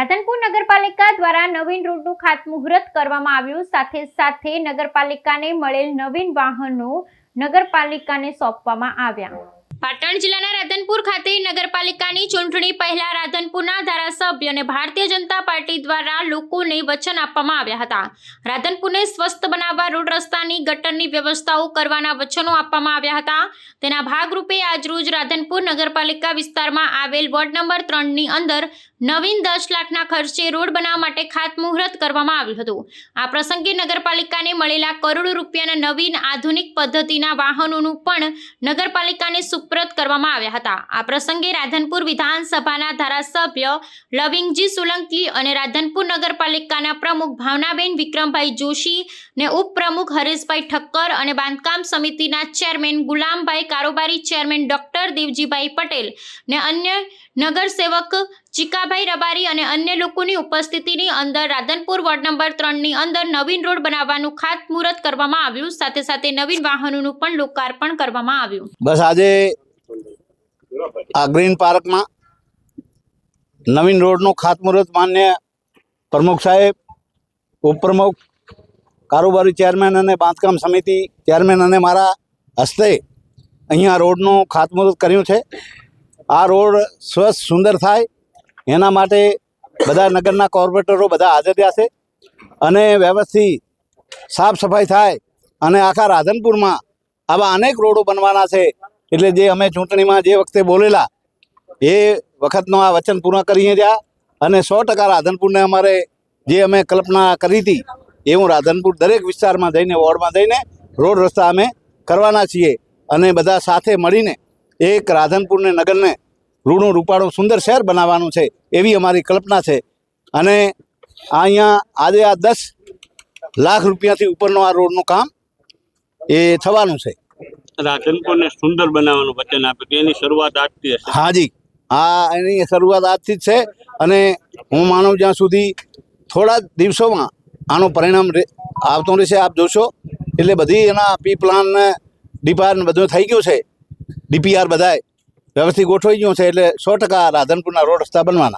રાધનપુર નગરપાલિકા દ્વારા નવીન રોડનું ખાતમુહૂર્ત કરવામાં આવ્યું. સાથે સાથે નગરપાલિકાને મળેલ નવીન વાહનો નગરપાલિકાને સોંપવામાં આવ્યા. પાટણ જિલ્લાના રાધનપુર ખાતે નગરપાલિકાની ચૂંટણી પહેલા રાધનપુરના ધારાસભ્ય અને ભારતીય જનતા પાર્ટી દ્વારા લોકોને વચન આપવામાં આવ્યા હતા. રાધનપુરને સ્વસ્થ બનાવવા, રોડ રસ્તાની ગટરની વ્યવસ્થાઓ કરવાના વચનો આપવામાં આવ્યા હતા. તેના ભાગરૂપે આજરોજ રાધનપુર નગરપાલિકા વિસ્તારમાં આવેલ વોર્ડ નંબર ત્રણની અંદર નવીન દસ લાખના ખર્ચે રોડ બનાવવા માટે ખાતમુહૂર્ત કરવામાં આવ્યું હતું. આ પ્રસંગે નગરપાલિકાને મળેલા કરોડો રૂપિયાના નવીન આધુનિક પદ્ધતિના વાહનોનું પણ નગરપાલિકાને સુપ્રત કરવામાં આવ્યા હતા. આ પ્રસંગે રાધનપુર વિધાનસભાના ધારાસભ્ય લવિંગજી સોલંકી અને રાધનપુર નગરપાલિકાના પ્રમુખ ભાવનાબેન વિક્રમભાઈ જોશી ને ઉપપ્રમુખ હરેશભાઈ ઠક્કર અને બાંધકામ સમિતિના ચેરમેન ગુલામભાઈ કારોબારી ચેરમેન ડોક્ટર દેવજીભાઈ પટેલ ને અન્ય નગરસેવક ચિકાભાઈ રબારી અને અન્ય લોકોની ઉપસ્થિતિની અંદર રાધનપુર વોર્ડ નંબર ત્રણની અંદર નવીન રોડ બનાવવાનું ખાતમુહૂર્ત કરવામાં આવ્યું. સાથે સાથે નવીન વાહનોનું પણ લોકાર્પણ કરવામાં આવ્યું. બસ આજે આ ગ્રીન પાર્કમાં નવીન રોડનું ખાતમુહૂર્ત માન્ય પ્રમુખ સાહેબ, ઉપપ્રમુખ, કારોબારી ચેરમેન અને બાંધકામ સમિતિ ચેરમેન અને મારા હસ્તે અહીંયા રોડનું ખાતમુહૂર્ત કર્યું છે. આ રોડ સ્વચ્છ સુંદર થાય. એના માટે બધા નગરના કોર્પોરેટરો બધા હાજર રહ્યા છે અને વ્યવસ્થિત સાફ સફાઈ થાય અને આખા રાધનપુરમાં આવા અનેક રોડો બનવાના છે. એટલે જે અમે ચૂંટણીમાં જે વખતે બોલેલા, એ વખતનો આ વચન પૂર્ણ કરીએ રહ્યા અને સો ટકા રાધનપુરને અમારે જે અમે કલ્પના કરી હતી એવું રાધનપુર દરેક વિસ્તારમાં જઈને, વોર્ડમાં જઈને રોડ રસ્તા અમે કરવાના છીએ અને બધા સાથે મળીને એક રાધનપુરને, નગરને રૂડું રૂપાળું સુંદર શહેર બનાવવાનું છે એવી અમારી કલ્પના છે. અને અહીંયા આજે આ દસ લાખ રૂપિયાથી ઉપરનો આ રોડનું કામ એ થવાનું છે. રાધનપુરને સુંદર બનાવવાનું વચન આપ્યું એની શરૂઆત આજથી હશે. હાજી હા એની શરૂઆત આજથી જ છે. અને હું માનું જ્યાં સુધી થોડા દિવસોમાં આનું પરિણામ આવતું રહેશે આપ જોશો. એટલે બધી એના પી પ્લાન ને ડીપાર બધું થઈ ગયું છે. ડીપીઆર બધાય. વ્યવસ્થિત ગોઠવાઈ ગયું છે એટલે સો ટકા રાધનપુરના રોડ રસ્તા બનવાના.